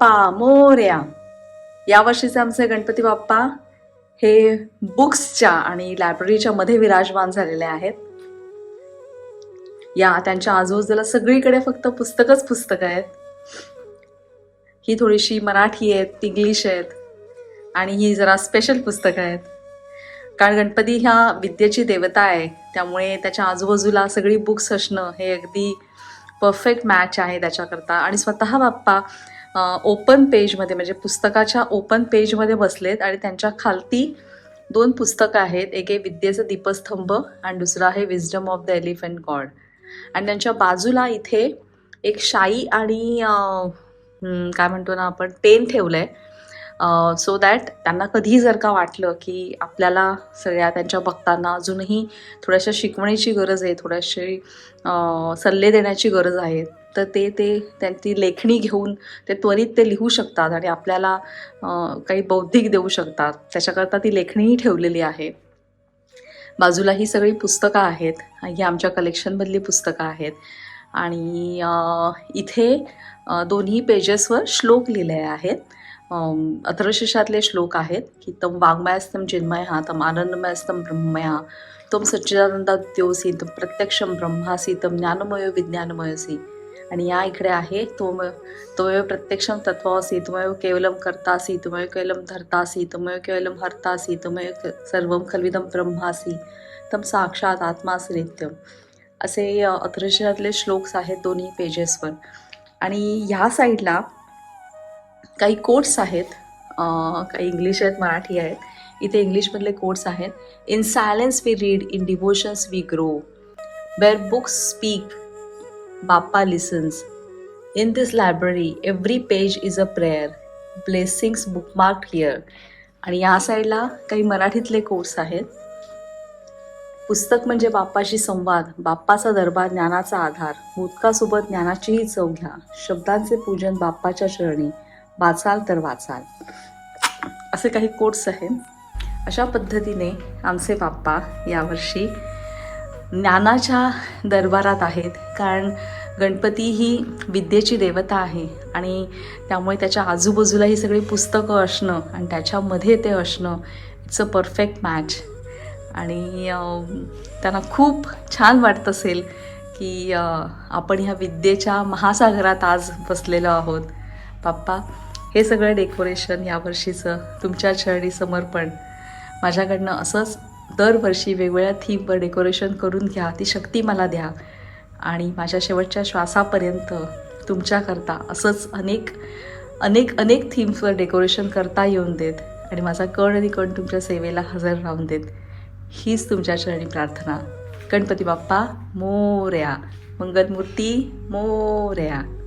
बाप्पा मोर्या यावर्षीचे आमचे गणपती बाप्पा हे बुक्सच्या आणि लायब्ररीच्या मध्ये विराजमान झालेले आहेत. या त्यांच्या आजूबाजूला सगळीकडे फक्त पुस्तकच पुस्तकं आहेत. ही थोडीशी मराठी आहेत इंग्लिश आहेत आणि ही जरा स्पेशल पुस्तकं आहेत. कारण गणपती ह्या विद्येची देवता आहे. त्यामुळे त्याच्या आजूबाजूला सगळी बुक्स असणं हे अगदी परफेक्ट मॅच आहे त्याच्याकरता. आणि स्वतः बाप्पा ओपन पेजमध्ये म्हणजे पुस्तकाच्या ओपन पेजमध्ये बसलेत आणि त्यांच्या खालती दोन पुस्तकं आहेत. एक आहे विद्येचं दीपस्तंभ आणि दुसरं आहे wisdom of the elephant god आणि त्यांच्या बाजूला इथे एक शाई आणि काय म्हणतो ना आपण पेन ठेवलं आहे सो दॅट त्यांना कधीही जर का वाटलं की आपल्याला सगळ्या त्यांच्या भक्तांना अजूनही थोड्याशा शिकवण्याची गरज आहे थोड्याशी सल्ले देण्याची गरज आहे तर ते ते त्यांची लेखणी घेऊन ते त्वरित ते लिहू शकतात आणि आपल्याला काही बौद्धिक देऊ शकतात. त्याच्याकरता ती लेखणीही ठेवलेली आहे. बाजूला ही सगळी पुस्तकं आहेत. ही आमच्या कलेक्शनमधली पुस्तकं आहेत. आणि इथे दोन्ही पेजेसवर श्लोक लिहिले आहेत. अं, अथर्वशीर्षातले श्लोक आहेत की तम वाङ्मयस्तम चिन्मया तम आनंदमयास्तम ब्रह्मया तम सच्चिदानंदाद्योसी तम प्रत्यक्षम ब्रह्मासी तम ज्ञानमय विज्ञानमयसी आणि या इकडे आहे तोम त्वमेव प्रत्यक्षम तत्वासी त्वमेव केवलम करतासी त्वमेव केवलम धरतासी त्वमेव केवलम हरतासी त्वमेव क- सर्वम खल्विदम ब्रह्मासी तम साक्षात आत्मासी नित्यम. असे अथर्शनातले श्लोक्स आहेत दोन्ही पेजेसवर आणि ह्या साईडला काही कोट्स आहेत काही इंग्लिश आहेत मराठी आहेत. इथे इंग्लिशमधले कोट्स आहेत. In silence we read in devotions we grow where books speak Bappa listens in this library every page is a prayer blessings bookmark here आणि या साईडला काही मराठीतले कोर्स आहेत. पुस्तक म्हणजे बाप्पाशी संवाद बाप्पाचा दरबार ज्ञानाचा आधार. भूतकासोबत ज्ञानाचीही चव घ्या. शब्दांचे पूजन बाप्पाच्या चरणी. वाचाल तर वाचाल. असे काही कोर्स आहेत. अशा पद्धतीने आमचे बाप्पा यावर्षी ज्ञानाच्या दरबारात आहेत. कारण गणपती ही विद्येची देवता आहे. आणि त्यामुळे त्याच्या आजूबाजूला ही सगळी पुस्तकं असणं आणि त्याच्यामध्ये ते असणं इट्स अ परफेक्ट मॅच आणि त्यांना खूप छान वाटत असेल की आपण ह्या विद्येच्या महासागरात आज बसलेलो आहोत. बाप्पा हे सगळं डेकोरेशन यावर्षीचं तुमच्या चरणी समर्पण. माझ्याकडनं असंच दरवर्षी वेगवेगळ्या थीमवर डेकोरेशन करून घ्या. ती शक्ती मला द्या. आणि माझ्या शेवटच्या श्वासापर्यंत तुमच्याकरता असंच अनेक अनेक अनेक थीम्सवर डेकोरेशन करता येऊन देत. आणि माझा कण आणि कण तुमच्या सेवेला हजर राहून देत. हीच तुमच्या चरणी प्रार्थना. गणपती बाप्पा मोर्या. मंगलमूर्ती मोर्या.